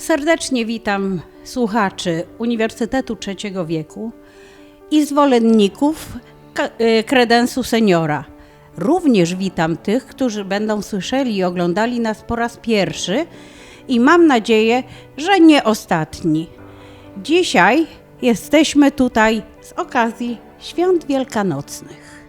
Serdecznie witam słuchaczy Uniwersytetu Trzeciego Wieku i zwolenników y, kredensu seniora. Również witam tych, którzy będą słyszeli i oglądali nas po raz pierwszy i mam nadzieję, że nie ostatni. Dzisiaj jesteśmy tutaj z okazji Świąt Wielkanocnych.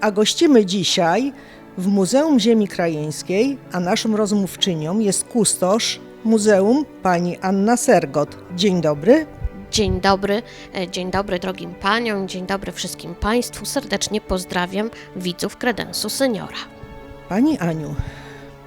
A gościmy dzisiaj w Muzeum Ziemi Krajeńskiej, a naszą rozmówczynią jest kustosz Muzeum pani Anna Sergot. Dzień dobry. Dzień dobry, e, dzień dobry drogim paniom, dzień dobry wszystkim państwu. Serdecznie pozdrawiam widzów kredensu seniora. Pani Aniu,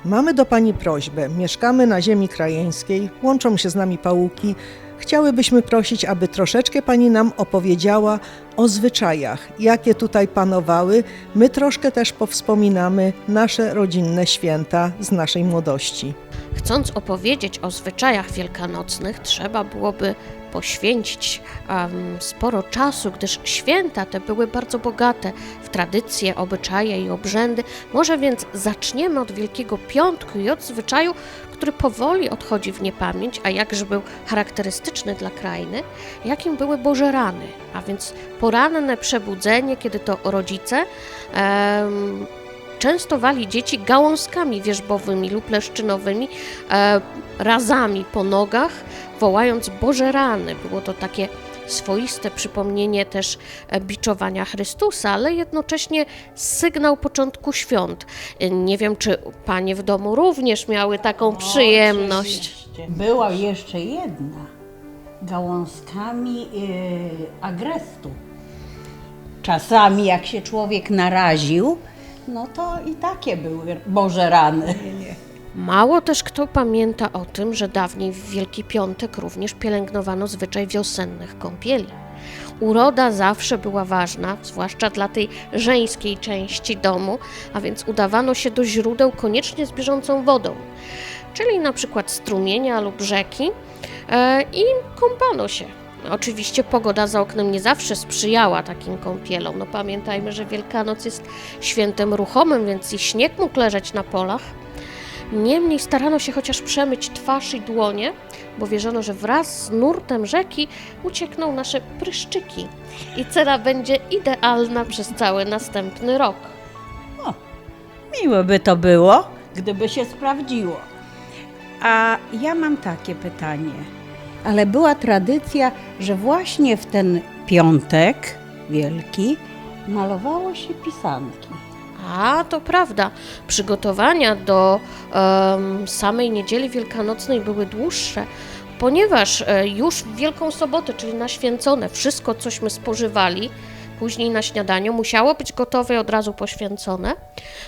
mamy do pani prośbę. Mieszkamy na Ziemi Krajeńskiej, łączą się z nami pałuki. Chciałybyśmy prosić, aby troszeczkę pani nam opowiedziała o zwyczajach, jakie tutaj panowały. My troszkę też powspominamy nasze rodzinne święta z naszej młodości. Chcąc opowiedzieć o zwyczajach wielkanocnych, trzeba byłoby poświęcić em, sporo czasu, gdyż święta te były bardzo bogate w tradycje, obyczaje i obrzędy. Może więc zaczniemy od Wielkiego Piątku i od zwyczaju, który powoli odchodzi w niepamięć, a jakże był charakterystyczny dla krainy, jakim były Boże rany, a więc poranne przebudzenie, kiedy to rodzice częstowali dzieci gałązkami wierzbowymi lub leszczynowymi, e, razami po nogach, wołając Boże rany. Było to takie swoiste przypomnienie też e, biczowania Chrystusa, ale jednocześnie sygnał początku świąt. Nie wiem, czy panie w domu również miały taką przyjemność. Była jeszcze jedna gałązkami yy, agrestu. Czasami jak się człowiek naraził, no to i takie były Boże rany. Mało też kto pamięta o tym, że dawniej w Wielki Piątek również pielęgnowano zwyczaj wiosennych kąpieli. Uroda zawsze była ważna, zwłaszcza dla tej żeńskiej części domu, a więc udawano się do źródeł koniecznie z bieżącą wodą, czyli na przykład strumienia lub rzeki e, i kąpano się. Oczywiście pogoda za oknem nie zawsze sprzyjała takim kąpielom. No pamiętajmy, że Wielkanoc jest świętem ruchomym, więc i śnieg mógł leżeć na polach. Niemniej starano się chociaż przemyć twarz i dłonie, bo wierzono, że wraz z nurtem rzeki uciekną nasze pryszczyki i cera będzie idealna przez cały następny rok. Miło by to było, gdyby się sprawdziło. A ja mam takie pytanie. Ale była tradycja, że właśnie w ten piątek wielki malowało się pisanki. A, to prawda. Przygotowania do em, samej niedzieli wielkanocnej były dłuższe, ponieważ e, już w Wielką Sobotę, czyli na święcone, wszystko, cośmy spożywali, później na śniadaniu, musiało być gotowe i od razu poświęcone,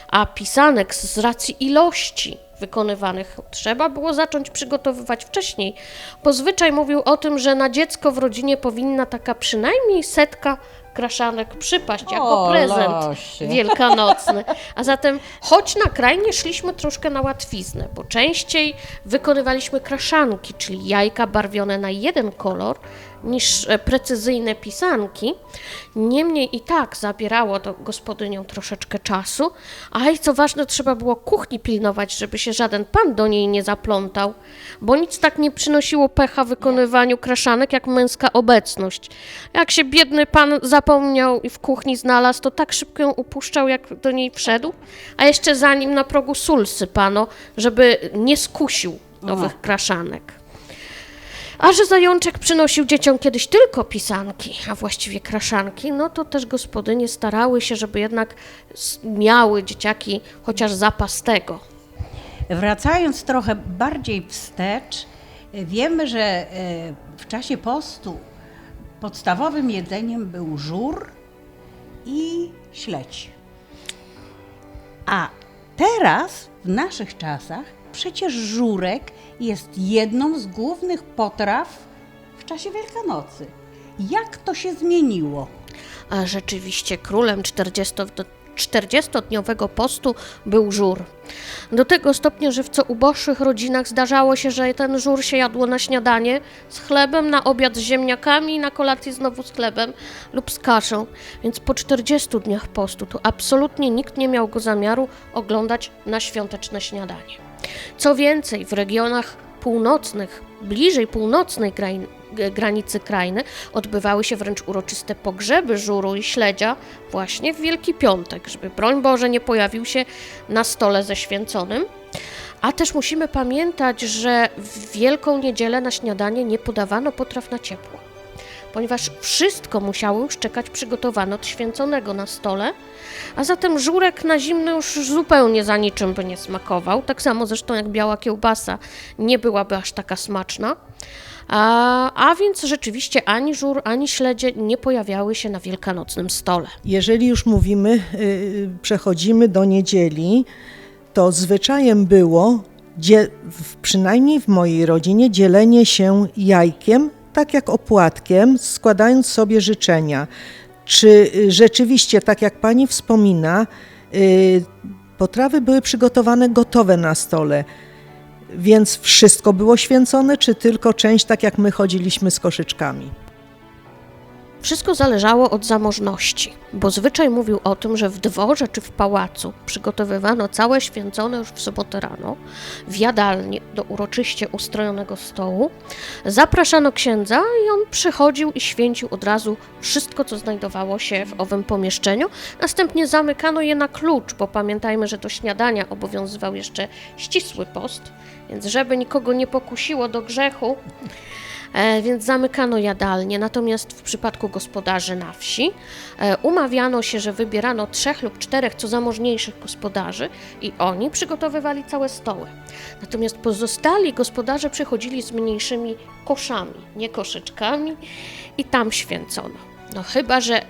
a pisanek z racji ilości wykonywanych trzeba było zacząć przygotowywać wcześniej, bo zwyczaj mówił o tym, że na dziecko w rodzinie powinna taka przynajmniej setka kraszanek przypaść jako O, prezent losie. wielkanocny. A zatem, choć na krajnie szliśmy troszkę na łatwiznę, bo częściej wykonywaliśmy kraszanki, czyli jajka barwione na jeden kolor, niż e, precyzyjne pisanki. Niemniej i tak zabierało to gospodyniom troszeczkę czasu, a i co ważne, trzeba było kuchni pilnować, żeby się żaden pan do niej nie zaplątał, bo nic tak nie przynosiło pecha wykonywaniu kraszanek, jak męska obecność. Jak się biedny pan zapomniał i w kuchni znalazł, to tak szybko ją upuszczał, jak do niej wszedł, a jeszcze zanim na progu sól sypano, żeby nie skusił nowych kraszanek. A że zajączek przynosił dzieciom kiedyś tylko pisanki, a właściwie kraszanki, no to też gospodynie starały się, żeby jednak miały dzieciaki chociaż zapas tego. Wracając trochę bardziej wstecz, wiemy, że y, w czasie postu podstawowym jedzeniem był żur i śledź. A teraz, w naszych czasach, przecież żurek jest jedną z głównych potraw w czasie Wielkanocy. Jak to się zmieniło? A rzeczywiście królem 40 40-dniowego postu był żur. Do tego stopnia, że w co uboższych rodzinach zdarzało się, że ten żur się jadło na śniadanie z chlebem, na obiad z ziemniakami na kolację znowu z chlebem lub z kaszą. Więc po 40 dniach postu to absolutnie nikt nie miał go zamiaru oglądać na świąteczne śniadanie. Co więcej, w regionach północnych, bliżej północnej krain, g- granicy krainy, odbywały się wręcz uroczyste pogrzeby żuru i śledzia właśnie w Wielki Piątek, żeby broń Boże nie pojawił się na stole ze święconym. A też musimy pamiętać, że w Wielką Niedzielę na śniadanie nie podawano potraw na ciepło, ponieważ wszystko musiało już czekać przygotowane od święconego na stole, a zatem żurek na zimno już zupełnie za niczym by nie smakował, tak samo zresztą jak biała kiełbasa nie byłaby aż taka smaczna. A, a więc rzeczywiście ani żur, ani śledzie nie pojawiały się na wielkanocnym stole. Jeżeli już mówimy, y, przechodzimy do niedzieli, to zwyczajem było, dzie- przynajmniej w mojej rodzinie, dzielenie się jajkiem, tak jak opłatkiem, składając sobie życzenia. Czy y, rzeczywiście, tak jak pani wspomina, y, potrawy były przygotowane gotowe na stole? Więc wszystko było święcone, czy tylko część, tak jak my chodziliśmy z koszyczkami? Wszystko zależało od zamożności, bo zwyczaj mówił o tym, że w dworze czy w pałacu przygotowywano całe święcone już w sobotę rano w jadalni do uroczyście ustrojonego stołu. Zapraszano księdza i on przychodził i święcił od razu wszystko, co znajdowało się w owym pomieszczeniu. Następnie zamykano je na klucz, bo pamiętajmy, że do śniadania obowiązywał jeszcze ścisły post, więc żeby nikogo nie pokusiło do grzechu, więc zamykano jadalnie. Natomiast w przypadku gospodarzy na wsi e, umawiano się, że wybierano trzech lub czterech co zamożniejszych gospodarzy i oni przygotowywali całe stoły. Natomiast pozostali gospodarze przychodzili z mniejszymi koszami, nie koszyczkami i tam święcono. No chyba, że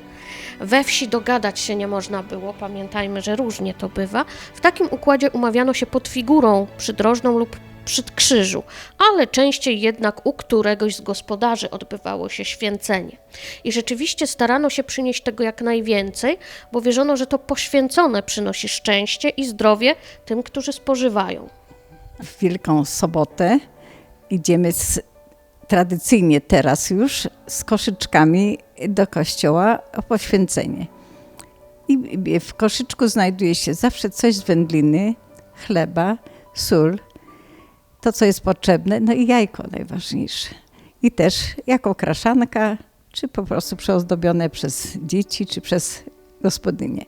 we wsi dogadać się nie można było, pamiętajmy, że różnie to bywa. W takim układzie umawiano się pod figurą przydrożną lub przy krzyżu, ale częściej jednak u któregoś z gospodarzy odbywało się święcenie. I rzeczywiście starano się przynieść tego jak najwięcej, bo wierzono, że to poświęcone przynosi szczęście i zdrowie tym, którzy spożywają. w Wielką Sobotę idziemy z, tradycyjnie teraz już z koszyczkami do kościoła o poświęcenie. I w koszyczku znajduje się zawsze coś z wędliny, chleba, sól, to co jest potrzebne, no i jajko najważniejsze. I też jako kraszanka, czy po prostu przeozdobione przez dzieci, czy przez gospodynię.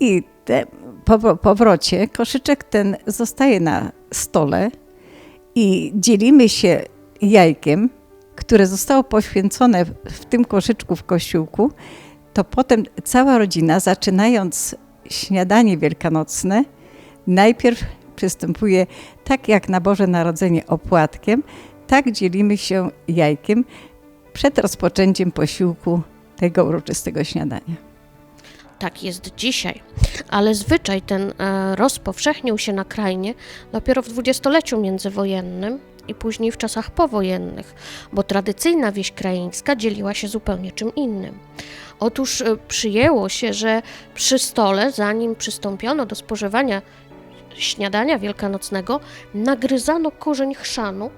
I te, po powrocie koszyczek ten zostaje na stole i dzielimy się jajkiem, które zostało poświęcone w- tym koszyczku w kościółku, to potem cała rodzina, zaczynając śniadanie wielkanocne, najpierw przystępuje tak jak na Boże Narodzenie opłatkiem, tak dzielimy się jajkiem przed rozpoczęciem posiłku tego uroczystego śniadania. Tak jest dzisiaj, ale zwyczaj ten e, rozpowszechnił się na krainie dopiero w dwudziestoleciu międzywojennym i później w czasach powojennych, bo tradycyjna wieś krajeńska dzieliła się zupełnie czym innym. Otóż e, przyjęło się, że przy stole, zanim przystąpiono do spożywania śniadania wielkanocnego, nagryzano korzeń chrzanu,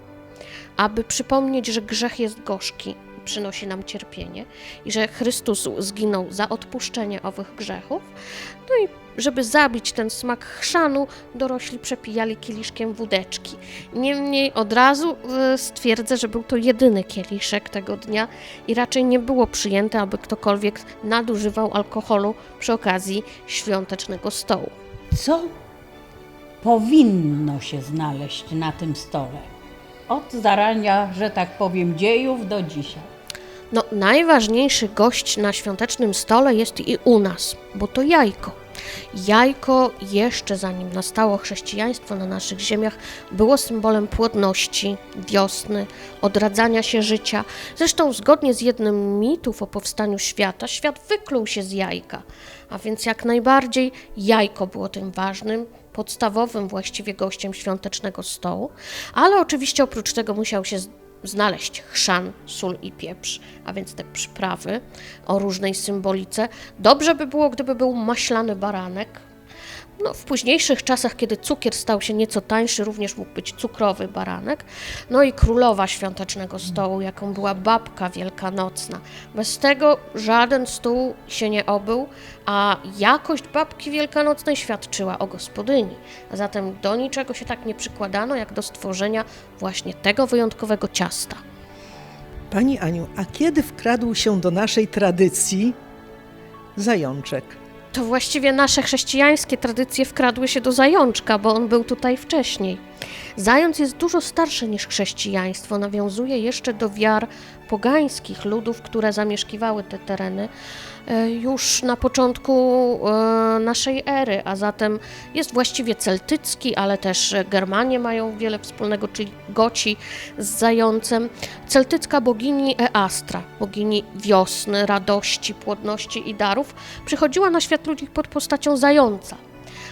aby przypomnieć, że grzech jest gorzki przynosi nam cierpienie i że Chrystus zginął za odpuszczenie owych grzechów. No i żeby zabić ten smak chrzanu, dorośli przepijali kieliszkiem wódeczki. Niemniej od razu e, stwierdzę, że był to jedyny kieliszek tego dnia i raczej nie było przyjęte, aby ktokolwiek nadużywał alkoholu przy okazji świątecznego stołu. Co powinno się znaleźć na tym stole? Od zarania, że tak powiem, dziejów do dzisiaj. No, najważniejszy gość na świątecznym stole jest i u nas, bo to jajko. Jajko jeszcze zanim nastało chrześcijaństwo na naszych ziemiach było symbolem płodności, wiosny, odradzania się życia. Zresztą zgodnie z jednym mitów o powstaniu świata, świat wykluł się z jajka, a więc jak najbardziej jajko było tym ważnym, podstawowym właściwie gościem świątecznego stołu, ale oczywiście oprócz tego musiał się znaleźć chrzan, sól i pieprz, a więc te przyprawy o różnej symbolice. Dobrze by było, gdyby był maślany baranek, No, w późniejszych czasach, kiedy cukier stał się nieco tańszy, również mógł być cukrowy baranek. No i królowa świątecznego stołu, jaką była babka wielkanocna. Bez tego żaden stół się nie obył, a jakość babki wielkanocnej świadczyła o gospodyni. A zatem do niczego się tak nie przykładano, jak do stworzenia właśnie tego wyjątkowego ciasta. Pani Aniu, a kiedy wkradł się do naszej tradycji zajączek? To właściwie nasze chrześcijańskie tradycje wkradły się do zajączka, bo on był tutaj wcześniej. Zając jest dużo starszy niż chrześcijaństwo, nawiązuje jeszcze do wiar pogańskich ludów, które zamieszkiwały te tereny e, już na początku e, naszej ery, a zatem jest właściwie celtycki, ale też Germanie mają wiele wspólnego, czyli Goci z zającem. Celtycka bogini Eastra, bogini wiosny, radości, płodności i darów, przychodziła na świat ludzi pod postacią zająca.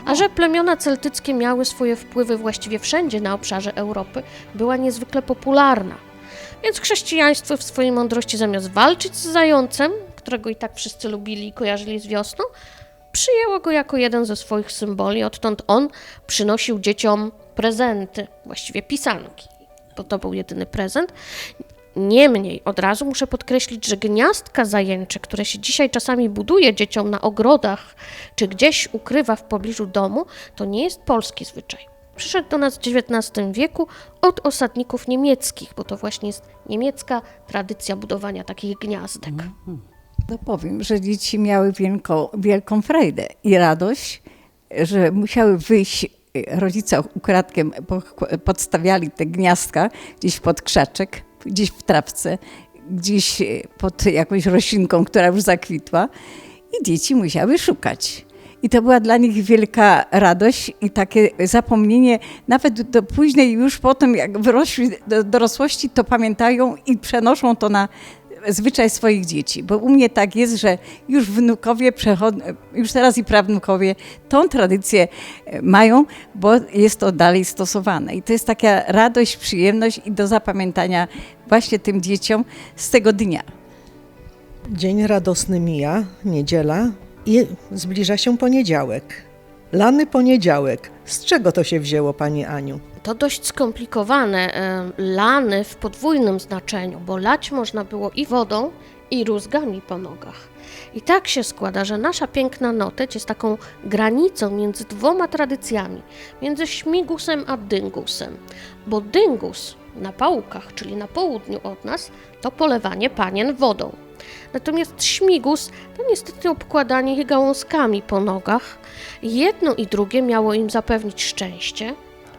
A że plemiona celtyckie miały swoje wpływy właściwie wszędzie na obszarze Europy, była niezwykle popularna. Więc chrześcijaństwo w swojej mądrości zamiast walczyć z zającem, którego i tak wszyscy lubili i kojarzyli z wiosną, przyjęło go jako jeden ze swoich symboli. Odtąd on przynosił dzieciom prezenty, właściwie pisanki, bo to był jedyny prezent. Niemniej od razu muszę podkreślić, że gniazdka zajęcze, które się dzisiaj czasami buduje dzieciom na ogrodach, czy gdzieś ukrywa w pobliżu domu, to nie jest polski zwyczaj. Przyszedł do nas w XIX wieku od osadników niemieckich, bo to właśnie jest niemiecka tradycja budowania takich gniazdek. To powiem, że dzieci miały wielką, wielką frajdę i radość, że musiały wyjść. Rodzice ukradkiem po- podstawiali te gniazdka gdzieś pod krzaczek, gdzieś w trawce, gdzieś pod jakąś roślinką, która już zakwitła i dzieci musiały szukać. I to była dla nich wielka radość i takie zapomnienie, nawet do późnej, już potem, jak wyrośli do dorosłości, to pamiętają i przenoszą to na zwyczaj swoich dzieci. Bo u mnie tak jest, że już wnukowie przechodzą, już teraz i prawnukowie tą tradycję e, mają, bo jest to dalej stosowane. I to jest taka radość, przyjemność i do zapamiętania właśnie tym dzieciom z tego dnia. Dzień radosny mija, niedziela i zbliża się poniedziałek. Lany poniedziałek. Z czego to się wzięło, Pani Aniu? To dość skomplikowane. e, Lany w podwójnym znaczeniu, bo lać można było i wodą, i rózgami po nogach. I tak się składa, że nasza piękna noteć jest taką granicą między dwoma tradycjami, między śmigusem a dyngusem. Bo dyngus na pałukach, czyli na południu od nas, to polewanie panien wodą. Natomiast śmigus to niestety obkładanie je gałązkami po nogach. Jedno i drugie miało im zapewnić szczęście,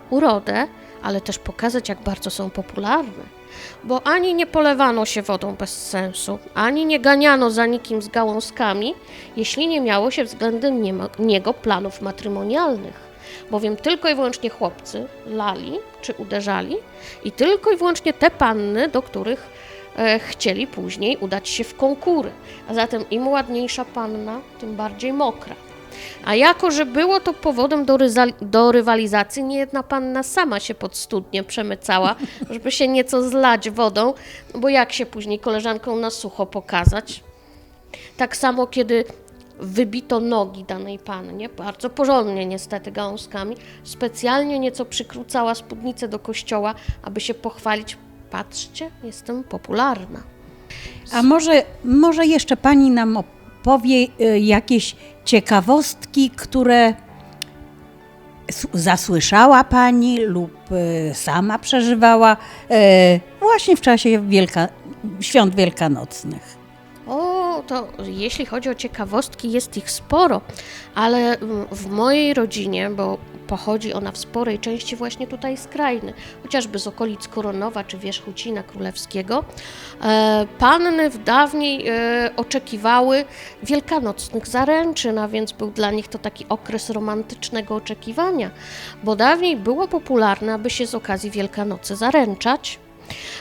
urodę, ale też pokazać, jak bardzo są popularne. Bo ani nie polewano się wodą bez sensu, ani nie ganiano za nikim z gałązkami, jeśli nie miało się względem niego planów matrymonialnych. Bowiem tylko i wyłącznie chłopcy lali czy uderzali i tylko i wyłącznie te panny, do których e, chcieli później udać się w konkury. A zatem im ładniejsza panna, tym bardziej mokra. A jako, że było to powodem do, ryza- do rywalizacji, niejedna panna sama się pod studnie przemycała, żeby się nieco zlać wodą, no bo jak się później koleżanką na sucho pokazać? Tak samo, kiedy wybito nogi danej pannie, bardzo porządnie niestety gałązkami, specjalnie nieco przykrócała spódnicę do kościoła, aby się pochwalić, patrzcie, jestem popularna. A może, może jeszcze pani nam opowie y, jakieś ciekawostki, które zasłyszała pani lub y, sama przeżywała y, właśnie w czasie wielka, świąt wielkanocnych. O, to jeśli chodzi o ciekawostki, jest ich sporo, ale mm, w mojej rodzinie, bo pochodzi ona w sporej części właśnie tutaj z krainy, chociażby z okolic Koronowa czy Wierzchucina Królewskiego, e, panny w dawniej e, oczekiwały wielkanocnych zaręczyn, a więc był dla nich to taki okres romantycznego oczekiwania, bo dawniej było popularne, aby się z okazji Wielkanocy zaręczać,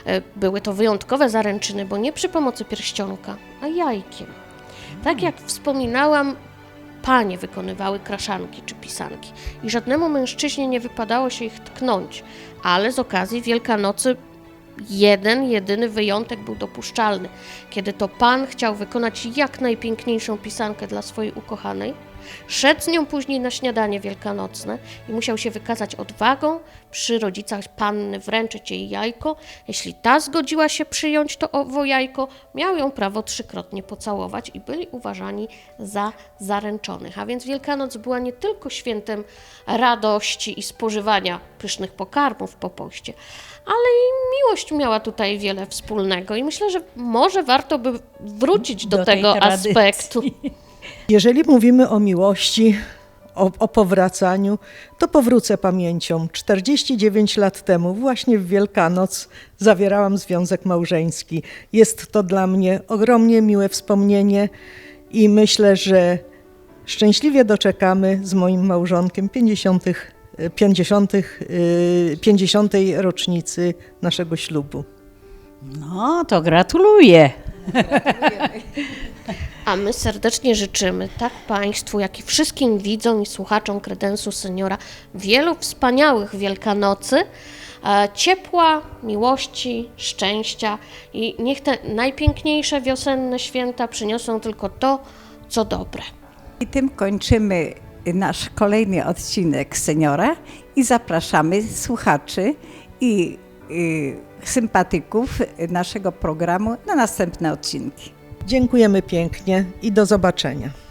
E, Były to wyjątkowe zaręczyny, bo nie przy pomocy pierścionka, a jajkiem. Tak jak wspominałam, panie wykonywały kraszanki czy pisanki i żadnemu mężczyźnie nie wypadało się ich tknąć, ale z okazji Wielkanocy jeden, jedyny wyjątek był dopuszczalny, kiedy to pan chciał wykonać jak najpiękniejszą pisankę dla swojej ukochanej, Szedł z nią później na śniadanie wielkanocne i musiał się wykazać odwagą przy rodzicach panny wręczyć jej jajko. Jeśli ta zgodziła się przyjąć to owo jajko, miał ją prawo trzykrotnie pocałować i byli uważani za zaręczonych. A więc Wielkanoc była nie tylko świętem radości i spożywania pysznych pokarmów po poście, ale i miłość miała tutaj wiele wspólnego i myślę, że może warto by wrócić do, Do tego aspektu. Jeżeli mówimy o miłości, o, o powracaniu, to powrócę pamięcią. 49 lat temu, właśnie w Wielkanoc, zawierałam związek małżeński. Jest to dla mnie ogromnie miłe wspomnienie i myślę, że szczęśliwie doczekamy z moim małżonkiem 50, e, 50, y, 50 rocznicy naszego ślubu. No, to gratuluję. A my serdecznie życzymy tak Państwu, jak i wszystkim widzom i słuchaczom kredensu seniora wielu wspaniałych Wielkanocy, e, ciepła, miłości, szczęścia i niech te najpiękniejsze wiosenne święta przyniosą tylko to, co dobre. I tym kończymy nasz kolejny odcinek Seniora i zapraszamy słuchaczy i y, sympatyków naszego programu na następne odcinki. Dziękujemy pięknie i do zobaczenia.